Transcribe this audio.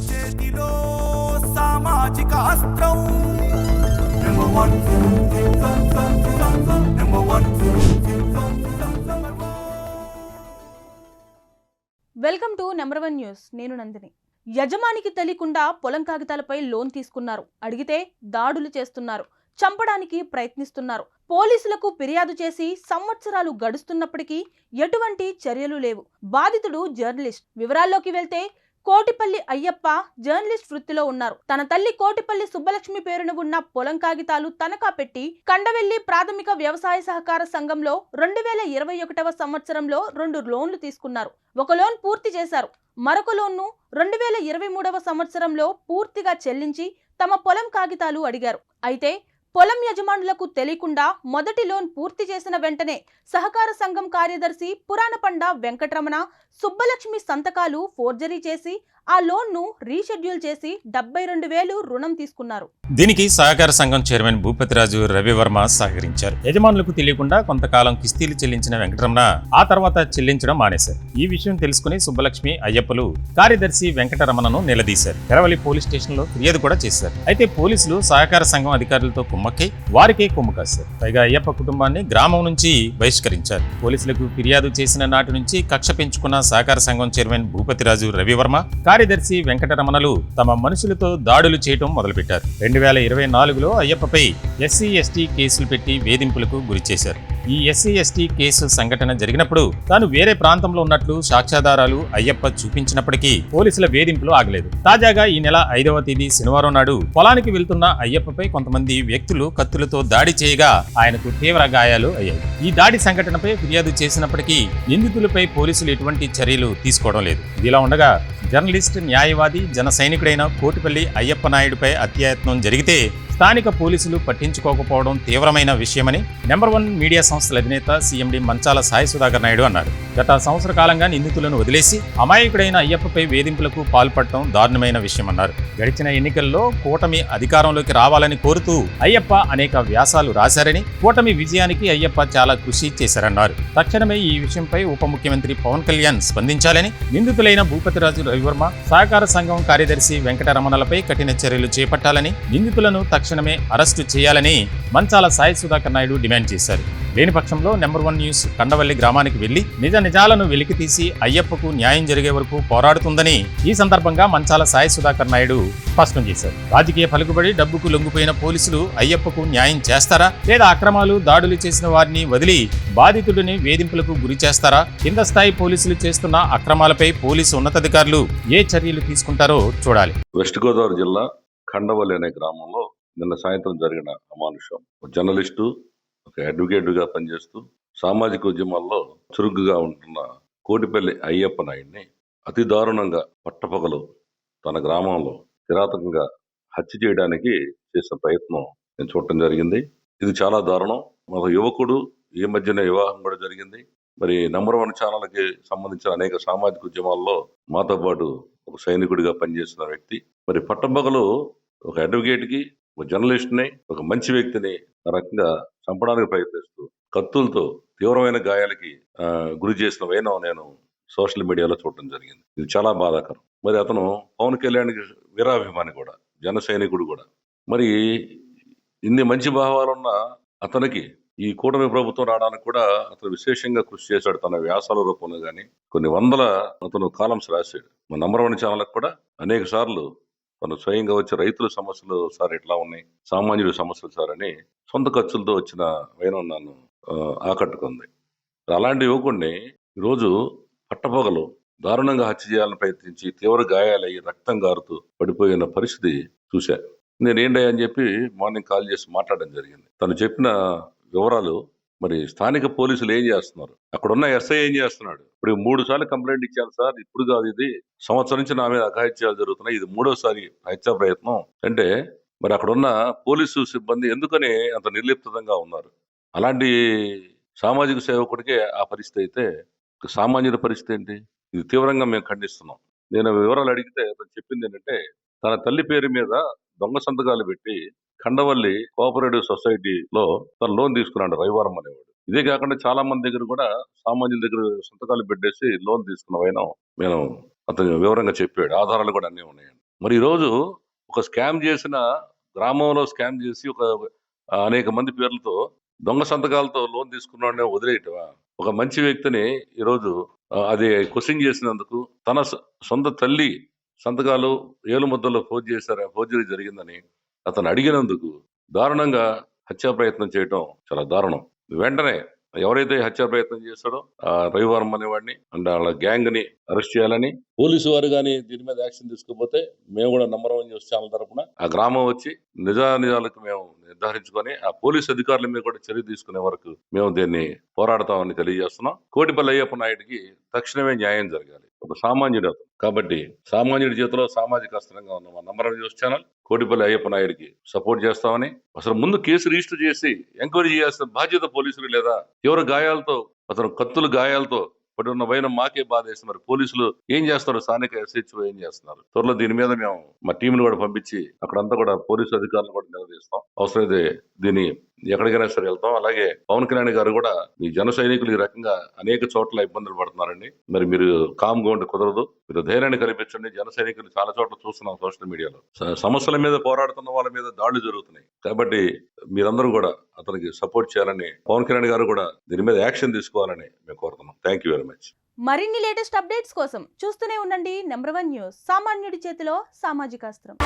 చేతిలో సామాజిక అస్త్రం welcome to number one news నేను నందిని యజమానికి తెలియకుండా పొలం కాగితాలపై లోన్ తీసుకున్నారు అడిగితే దాడులు చేస్తున్నారు చంపడానికి ప్రయత్నిస్తున్నారు పోలీసులకు ఫిర్యాదు చేసి సంవత్సరాలు గడుస్తున్నప్పటికీ ఎటువంటి చర్యలు లేవు బాధితుడు జర్నలిస్ట్ వివరాల్లోకి వెళ్తే కోటిపల్లి అయ్యప్ప జర్నలిస్ట్ వృత్తిలో ఉన్నారు. తన తల్లి కోటిపల్లి సుబ్బలక్ష్మి పేరున ఉన్న పొలం కాగితాలు తనఖా పెట్టి కండవెల్లి ప్రాథమిక వ్యవసాయ సహకార సంఘంలో రెండు వేల ఇరవై ఒకటవ సంవత్సరంలో రెండు లోన్లు తీసుకున్నారు. ఒక లోన్ పూర్తి చేశారు. మరొక లోన్ను రెండు వేల ఇరవై మూడవ సంవత్సరంలో పూర్తిగా చెల్లించి తమ పొలం కాగితాలు అడిగారు. అయితే పొలం యజమానులకు తెలియకుండా మొదటి లోన్ పూర్తి చేసిన వెంటనే సహకార సంఘం కార్యదర్శి పురాణపండ వెంకటరమణ సుబ్బలక్ష్మి సంతకాలు ఫోర్జరీ చేసి ఆ లోన్ను రీషెడ్యూల్ చేసి డెబ్బై రెండు వేలు రుణం తీసుకున్నారు. దీనికి సహకార సంఘం చైర్మన్ భూపతిరాజు రవివర్మ సహకరించారు. యజమానులకు తెలియకుండా కొంతకాలం కిస్తీలు చెల్లించిన వెంకటరమణ ఆ తర్వాత చెల్లించడం మానేశారు. ఈ విషయం తెలుసుకుని సుబ్బలక్ష్మి అయ్యప్పలు కార్యదర్శి వెంకటరమణను నిలదీశారు. తెరవలి పోలీస్ స్టేషన్లో ఫిర్యాదు కూడా చేశారు. అయితే పోలీసులు సహకార సంఘం అధికారులతో కుమ్మక్కై వారికే కొమ్ము కాశారు పైగా అయ్యప్ప కుటుంబాన్ని గ్రామం నుంచి బహిష్కరించారు. పోలీసులకు ఫిర్యాదు చేసిన నాటి నుంచి కక్ష పెంచుకున్న సహకార సంఘం చైర్మన్ భూపతిరాజు రవివర్మ కార్యదర్శి వెంకటరమణలు తమ మనుషులతో దాడులు చేయటం మొదలుపెట్టారు. రెండు వేల ఇరవై నాలుగులో అయ్యప్పపై ఎస్సీ ఎస్టీ కేసులు పెట్టి వేధింపులకు గురిచేశారు. ఈ ఎస్సీ ఎస్టీ కేసు సంఘటన జరిగినప్పుడు తాను వేరే ప్రాంతంలో ఉన్నట్లు సాక్ష్యాధారాలు అయ్యప్ప చూపించినప్పటికీ పోలీసుల వేధింపులు ఆగలేదు. తాజాగా ఈ నెల ఐదవ తేదీ శనివారం నాడు పొలానికి వెళ్తున్న అయ్యప్పపై కొంతమంది వ్యక్తులు కత్తులతో దాడి చేయగా ఆయనకు తీవ్ర గాయాలు అయ్యాయి. ఈ దాడి సంఘటనపై ఫిర్యాదు చేసినప్పటికీ నిందితులపై పోలీసులు ఎటువంటి చర్యలు తీసుకోవడం లేదు. ఇదిలా ఉండగా జర్నలిస్ట్ న్యాయవాది జన సైనికుడైన కోటిపల్లి అయ్యప్ప నాయుడుపై అత్యాయత్నం జరిగితే స్థానిక పోలీసులు పట్టించుకోకపోవడం తీవ్రమైన విషయమని నెంబర్ వన్ మీడియా సంస్థల అధినేత సీఎండి మంచాల సాయి సుధాకర్ నాయుడు అన్నారు. గత సంవత్సర కాలంగా నిందితులను వదిలేసి అమాయకుడైన అయ్యప్పపై వేధింపులకు పాల్పడటం దారుణమైన విషయమన్నారు. గడిచిన ఎన్నికల్లో కూటమి అధికారంలోకి రావాలని కోరుతూ అయ్యప్ప అనేక వ్యాసాలు రాశారని కూటమి విజయానికి అయ్యప్ప చాలా కృషి చేశారన్నారు. తక్షణమే ఈ విషయంపై ఉప ముఖ్యమంత్రి పవన్ కళ్యాణ్ స్పందించాలని నిందితులైన భూపతిరాజు రవివర్మ సహకార సంఘం కార్యదర్శి వెంకటరమణలపై కఠిన చర్యలు చేపట్టాలని నిందితులను తక్షణ తక్షణమే అరెస్టు చేయాలని మంచాల సాయి సుధాకర్ నాయుడు డిమాండ్ చేశారు. లేని పక్షంలో నెంబర్ వన్ న్యూస్ కండవల్లి గ్రామానికి వెళ్ళి నిజ నిజాలను వెలికితీసి అయ్యప్పకు న్యాయం జరిగే వరకు పోరాడుతుందని ఈ సందర్భంగా మంచాల సాయి సుధాకర్ నాయుడు స్పష్టం చేశారు. రాజకీయ పలుకుబడి డబ్బుకు లొంగిపోయిన పోలీసులు అయ్యప్పకు న్యాయం చేస్తారా? లేదా అక్రమాలు దాడులు చేసిన వారిని వదిలి బాధితుడిని వేధింపులకు గురి చేస్తారా? కింద స్థాయి పోలీసులు చేస్తున్న అక్రమాలపై పోలీసు ఉన్నతాధికారులు ఏ చర్యలు తీసుకుంటారో చూడాలి. వెస్ట్ గోదావరి జిల్లా ఖండవల్లి అనే గ్రామంలో నిన్న సాయంత్రం జరిగిన అమానుషం. ఒక జర్నలిస్టు ఒక అడ్వకేట్గా పనిచేస్తూ సామాజిక ఉద్యమాల్లో చురుగ్గా ఉంటున్న కోటిపల్లి అయ్యప్ప నాయుడిని అతి దారుణంగా పట్టపగలు తన గ్రామంలో కిరాతకంగా హత్య చేయడానికి చేసిన ప్రయత్నం నేను చూడటం జరిగింది. ఇది చాలా దారుణం. ఒక యువకుడు ఈ మధ్యన వివాహం కూడా జరిగింది. మరి నంబర్ వన్ ఛానల్కి సంబంధించిన అనేక సామాజిక ఉద్యమాల్లో మాతో పాటు ఒక సైనికుడిగా పనిచేసిన వ్యక్తి. మరి పట్టపగలు ఒక అడ్వకేట్కి ఒక జర్నలిస్ట్ని ఒక మంచి వ్యక్తిని రకంగా చంపడానికి ప్రయత్నిస్తూ కత్తులతో తీవ్రమైన గాయాలకి గురి చేసిన వైనం నేను సోషల్ మీడియాలో చూడటం జరిగింది. ఇది చాలా బాధాకరం. మరి అతను పవన్ కళ్యాణ్ వీరాభిమాని కూడా జన సైనికుడు కూడా. మరి ఇన్ని మంచి భావాలున్న అతనికి ఈ కూటమి ప్రభుత్వం రావడానికి కూడా అతను విశేషంగా కృషి చేశాడు. తన వ్యాసాల రూపంలో కానీ కొన్ని వందల అతను కాలమ్స్ రాశాడు. మన నంబర్ వన్ ఛానల్కి కూడా అనేక సార్లు తను స్వయంగా వచ్చే రైతుల సమస్యలు సార్ ఎట్లా ఉన్నాయి సామాన్యుల సమస్యలు సార్ అని సొంత ఖర్చులతో వచ్చిన వైనం నన్ను ఆకట్టుకుంది. అలాంటి యువకుడిని ఈరోజు పట్టపగలు దారుణంగా హత్య చేయాలని ప్రయత్నించి తీవ్ర గాయాలయ్యి రక్తం గారుతూ పడిపోయిన పరిస్థితి చూశా. నేను అని చెప్పి మార్నింగ్ కాల్ చేసి మాట్లాడడం జరిగింది. తను చెప్పిన వివరాలు మరి స్థానిక పోలీసులు ఏం చేస్తున్నారు? అక్కడ ఉన్న ఎస్ఐ ఏం చేస్తున్నాడు? ఇప్పుడు మూడు సార్లు కంప్లైంట్ ఇచ్చాను సార్. ఇప్పుడు కాదు ఇది. సంవత్సరం నుంచి నా మీద అఘాయిత్యాలు జరుగుతున్నాయి. ఇది మూడోసారి హత్యా ప్రయత్నం. అంటే మరి అక్కడ ఉన్న పోలీసు సిబ్బంది ఎందుకని అంత నిర్లిప్తంగా ఉన్నారు? అలాంటి సామాజిక సేవకుడికే ఆ పరిస్థితి అయితే సామాన్యుల పరిస్థితి ఏంటి? ఇది తీవ్రంగా మేము ఖండిస్తున్నాం. నేను వివరాలు అడిగితే అతను చెప్పింది ఏంటంటే తన తల్లి పేరు మీద దొంగ సంతకాలు పెట్టి ఖండవల్లి కోఆపరేటివ్ సొసైటీలో తను లోన్ తీసుకున్నాడు రవివారం అనేవాడు. ఇదే కాకుండా చాలా మంది దగ్గర కూడా సామాన్యుల దగ్గర సంతకాలు పెట్టేసి లోన్ తీసుకున్న వైనం మేము అతను వివరంగా చెప్పాడు. ఆధారాలు కూడా అన్నీ ఉన్నాయండి మరి ఈరోజు ఒక స్కామ్ చేసిన గ్రామంలో స్కామ్ చేసి ఒక అనేక మంది పేర్లతో దొంగ సంతకాలతో లోన్ తీసుకున్నాడనే వదిలేయటమా? ఒక మంచి వ్యక్తిని ఈరోజు అది క్వశ్చన్ చేసినందుకు తన సొంత తల్లి సంతకాలు ఏలు ముద్దలో ఫోజ్ చేశారు ఫోర్జరీ జరిగిందని అతను అడిగినందుకు దారుణంగా హత్యా ప్రయత్నం చేయటం చాలా దారుణం. వెంటనే ఎవరైతే హత్యా ప్రయత్నం చేశాడో ఆ రవివర్మ అనేవాడిని అండ్ వాళ్ళ గ్యాంగ్ని అరెస్ట్ చేయాలని పోలీసు వారు కానీ దీని మీద యాక్షన్ తీసుకోకపోతే మేము కూడా నంబర్ వన్ న్యూస్ ఛానల్ తరపున ఆ గ్రామం వచ్చి నిజానిజాలకు మేము నిర్ధారించుకొని ఆ పోలీస్ అధికారుల మీద కూడా చర్య తీసుకునే వరకు మేము దీన్ని పోరాడతామని తెలియజేస్తున్నాం. కోటిపల్లి అయ్యప్ప నాయుడికి తక్షణమే న్యాయం జరగాలి. ఒక సామాన్యుడు అతను. కాబట్టి సామాన్యుడి చేతిలో సామాజిక అస్త్రంగా ఉన్న మా number news channel Kotipalli Ayyappa నాయుడికి సపోర్ట్ చేస్తామని అసలు ముందు కేసు రిజిస్టర్ చేసి ఎంక్వైరీ చేయాల్సిన బాధ్యత పోలీసులు లేదా తీవ్ర గాయాలతో అతను కత్తులు గాయాలతో పడి ఉన్న వైనం మాకే బాధ వేసి మరి పోలీసులు ఏం చేస్తారు? స్థానిక ఎస్హెచ్ఓ ఏం చేస్తున్నారు? త్వరలో దీని మీద మేము మా టీంను కూడా పంపించి అక్కడంతా కూడా పోలీసు అధికారులను కూడా నిలదీస్తాం. అవసరమైతే దీన్ని ఎక్కడికైనా సరే వెళ్తాం. అలాగే పవన్ కళ్యాణ్ గారు కూడా ఈ జన సైనికులు ఈ రకంగా అనేక చోట్ల ఇబ్బందులు పడుతున్నారండి. మరి మీరు కామ్ ఉండి కుదరదు. మీరు ధైర్యాన్ని కల్పించండి. జన సైనికులు చాలా చోట్ల చూస్తున్నాం సోషల్ మీడియాలో. సమస్యల మీద పోరాడుతున్న వాళ్ళ మీద దాడులు జరుగుతున్నాయి. కాబట్టి మీరందరూ కూడా అతనికి సపోర్ట్ చేయాలని పవన్ కళ్యాణ్ గారు కూడా దీని మీద యాక్షన్ తీసుకోవాలని మేము థ్యాంక్ యూ వెరీ మచ్ మరిన్ని లేటెస్ట్ అప్డేట్స్ కోసం చూస్తూనే ఉండండి. నెంబర్ వన్ న్యూస్ సామాన్యుడి చేతిలో సామాజిక అస్త్రం.